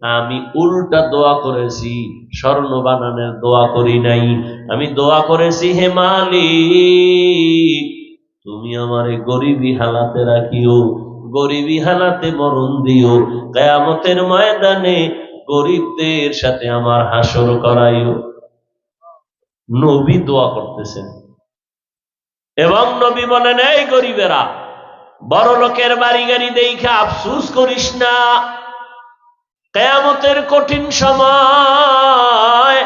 আমি উল্টা দোয়া করেছি, স্বর্ণ বানানের দোয়া করি নাই। আমি দোয়া করেছি, হে মালিক, তুমি আমারে গরিবী হালাতে রাখিও, গরিবী হালাতে মরণ দিও। কেয়ামতের ময়দানে গরিবদের সাথে আমার হাসর করাইও। নবী দোয়া করতেছেন। এবং নবী বলেন, এই গরিবেরা বড় লোকের বাড়ি গাড়ি দেখে আফসুস করিস না। কেয়ামতের কঠিন সময়,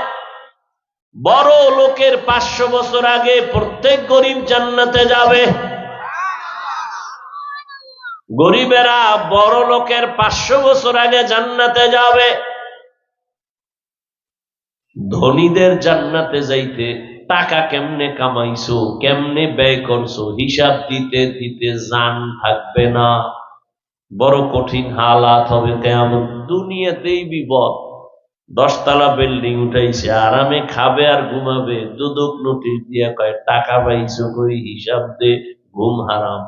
বড় লোকের পাঁচশো বছর আগে প্রত্যেক গরিব জান্নাতে যাবে। গরিবেরা বড় লোকের পাঁচশো বছর আগে জান্নাতে যাবে। ধনীদের জান্নাতে যাইতে টাকা কেমনে কামাইছো, কেমনে ব্যয় করছ, হিসাব দিতে দিতে জান থাকবে না। বড় কঠিন হালাত হবে কেমন দুনিয়াতেই বিপদ। দশতলা বিল্ডিং উঠাইছে, আরামে খাবে আর ঘুমাবে। দুদক নোটিশ দিয়া কয়, টাকা পাইছো কই? হিসাব দে, ঘুম হারাম।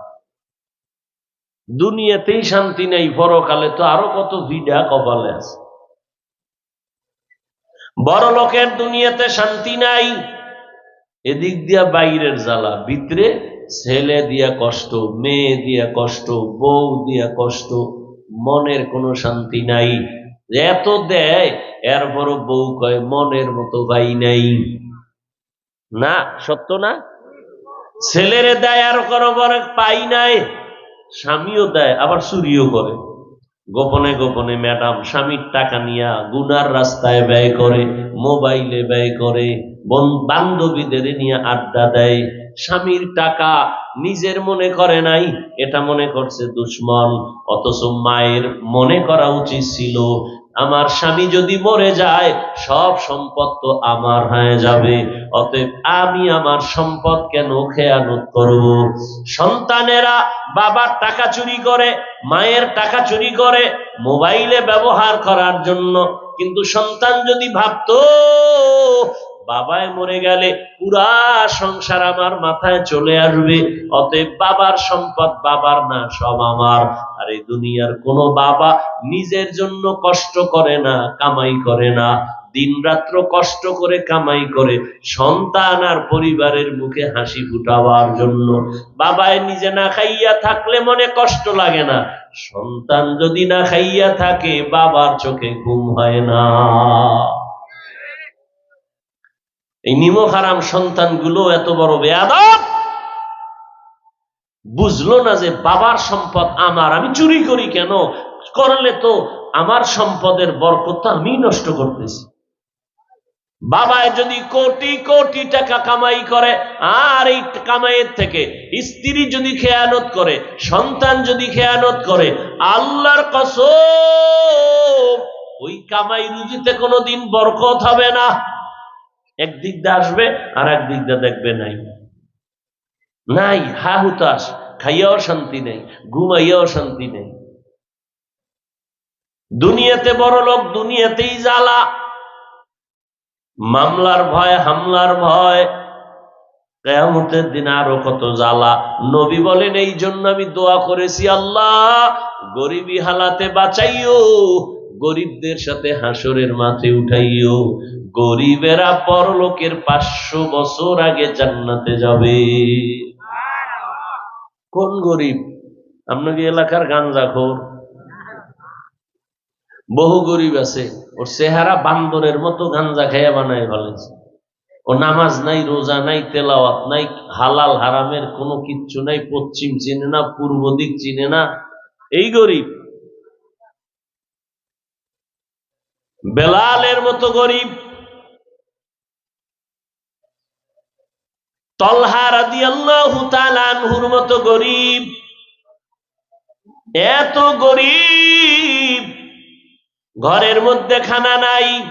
দুনিয়াতেই শান্তি নেই, পরকালে তো আরও কত ভিডা কপালে আছে। বড় লোকের দুনিয়াতে শান্তি নাই। এদিক দিয়া বাইরের জ্বালা, ভিতরে ছেলে দিয়া কষ্ট, মেয়ে দিয়া কষ্ট, বউ দিয়া কষ্ট, মনের কোনো শান্তি নাই। এত দেয়, এরপরও বউ কয়, মনের মতো ভাই নাই। না, সত্য না? ছেলেরে দেয়, আর কোনো বড় পাই নাই। স্বামীও দেয়, আবার চুরিও করে। গোপনে গোপনে ম্যাডাম স্বামীর টাকা নিয়া গুনার রাস্তায় ব্যয় করে, মোবাইলে ব্যয় করে বন বান্ধবীদের নিয়ে আড্ডা দেয়। স্বামীর টাকা নিজের মনে করে নাই, এটা মনে করছে দুশ্মন, অথচ মায়ের মনে করা উচিত ছিল, আমার স্বামী যদি মরে যায়, সব সম্পদ তো আমার হয়ে যাবে, অতএব আমি আমার সম্পদ কেন খেয়ানত করব? সন্তানেরা বাবার টাকা চুরি করে, মায়ের টাকা চুরি করে, মোবাইলে ব্যবহার করার জন্য, কিন্তু সন্তান যদি ভাবতো বাবায় মরে গেলে পুরা সংসার আমার মাথায় চলে আসবে। অতএব বাবার সম্পদ, বাবার না, সব আমার। আর এই দুনিয়ার কোনো বাবা নিজের জন্য কষ্ট করে না, কামাই করে না। দিন রাত্র কষ্ট করে কামাই করে সন্তান আর পরিবারের মুখে হাসি ফুটাবার জন্য। বাবায় নিজে না খাইয়া থাকলে মনে কষ্ট লাগে না। সন্তান যদি না খাইয়া থাকে, বাবার চোখে ঘুম হয় না। এই নিমক হারাম সন্তানগুলো এত বড় বেয়াদব। বুঝলো না যে বাবার সম্পদ আমার, আমি চুরি করি কেন? করলে তো আমার সম্পদের বরকত আমি নষ্ট করতেছি। বাবায় যদি কোটি কোটি টাকা কামাই করে, আর এই কামাইয়ের থেকে স্ত্রী যদি খেয়ানত করে, সন্তান যদি খেয়ানত করে, আল্লাহর কসম, ওই কামাই রুজিতে কোনোদিন বরকত হবে না। একদিক দিয়ে আসবে আর একদিক দিয়ে দেখবে নাই। নাই, হা হুতাস খাইয়াও শান্তি নেই, ঘুমাইয়াও শান্তি নেই। দুনিয়াতে বড় লোক দুনিয়াতেই জ্বালা। মামলার ভয়, হামলার ভয়। কেয়ামতের দিন আরও কত জ্বালা। নবী বলেন এই জন্য আমি দোয়া করেছি, আল্লাহ, গরিবী হালাতে বাঁচাইও গরিবদের সাথে হাসরের মাঠে উঠাইও। গরিবেরা পরলোকের পাঁচশো বছর আগে জান্নাতে যাবে। কোন গরিব? আপনাকে এলাকার গাঞ্জাখোর বহু গরিব আছে। ওর চেহারা বান্দরের মতো গাঞ্জা খাইয়া বানায় ফেলেছে। ও নামাজ নাই, রোজা নাই, তেলাওয়াত নাই, হালাল, হারামের কোনো কিচ্ছু নাই, পশ্চিম চিনে না, পূর্ব দিক চিনে না। এই গরিব বেলালের মতো গরিব। তলহা তাআলা আনহুর মতো গরিব। এত গরিব। ঘরের মধ্যে খানা নাই।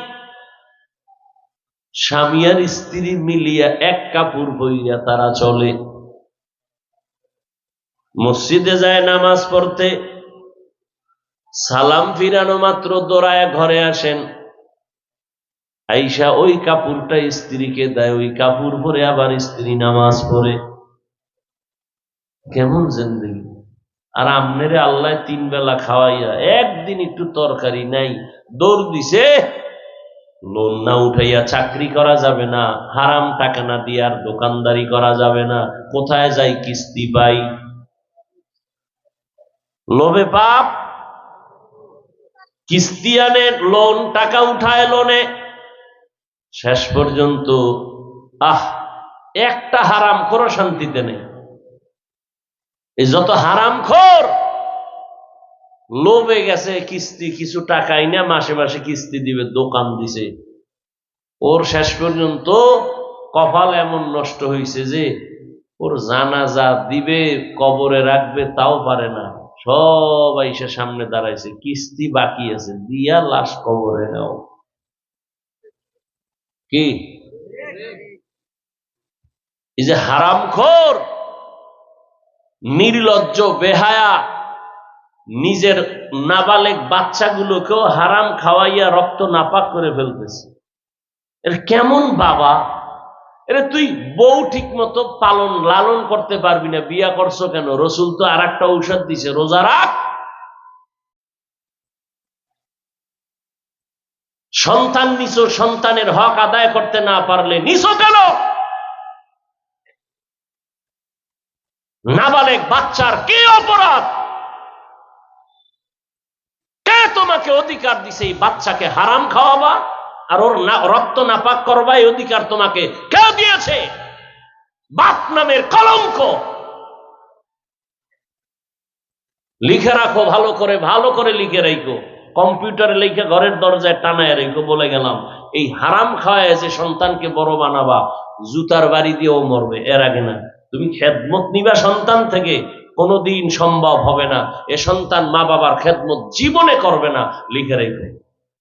স্বামী আর স্ত্রী মিলিয়া এক কাপড় বইয়া তারা চলে। মসজিদে যায় নামাজ পড়তে। সালাম ফিরানো মাত্র দৌড়ায় ঘরে আসেন। আইসা ওই কাপড়টা স্ত্রীকে দেয়, ওই কাপড় পরে আবার স্ত্রী নামাজ পড়ে। কেমন জিন্দগি। আর আমনেরে আল্লাহ তিন বেলা খাওয়াইয়া একদিন একটু তরকারি নাই, দৌড় দিছে, লোন না উঠাইয়া চাকরি করা যাবে না, হারাম টাকা না দিয়ে আর দোকানদারি করা যাবে না, কোথায় যাই কিস্তি পাই। লোভে পাপ কিস্তি আনে লোন টাকা উঠায় লোনে শেষ পর্যন্ত, আহ, একটা হারাম খোরও শান্তিতে নেই। এই যত হারাম খোর, লোভে গেছে কিস্তি, কিছু টাকাই না মাসে মাসে কিস্তি দিবে, দোকান দিছে। ওর শেষ পর্যন্ত কপাল এমন নষ্ট হয়েছে যে, ওর জানাজা দিবে, কবরে রাখবে, তাও পারে না। সবাই সে সামনে দাঁড়াইছে, কিস্তি বাকি আছে, দিয়া লাশ কবরে নাও। কি? এই যে হারামখোর, নির্লজ্জ, বেহায়া, নিজের নাবালেক বাচ্চাগুলোকেও হারাম খাওয়াইয়া রক্ত নাপাক করে ফেলতেছে। এর কেমন বাবা? এরে তুই বউ ঠিক মতো পালন, লালন করতে পারবি না, বিয়া করছ কেন? রসুল তো আর একটা ঔষধ দিছে, রোজা রাখ। সন্তান নিছো, সন্তানের হক আদায় করতে না পারলে নিছো কেন? নাবালেক বাচ্চার কি অপরাধ? কে তোমাকে অধিকার দিছে এই বাচ্চাকে হারাম খাওয়াবা? আর ওর রক্ত নাপাক করবা, এই অধিকার তোমাকে কে দিয়েছে। বাপ নামের কলঙ্ক। লিখে রাখো, ভালো করে ভালো করে লিখে রাখো। কম্পিউটারে লিখে ঘরের দরজায় টানায় রেখো, বলে গেলাম। এই হারাম খাওয়ায় যে সন্তানকে বড় বানাবা, জুতার বাড়ি দিয়েও মরবে, এর আগে না। তুমি খেদমত নিবা সন্তান থেকে, কোনোদিন সম্ভব হবে না। এ সন্তান মা বাবার খেদমত জীবনে করবে না, লিখে রেখো।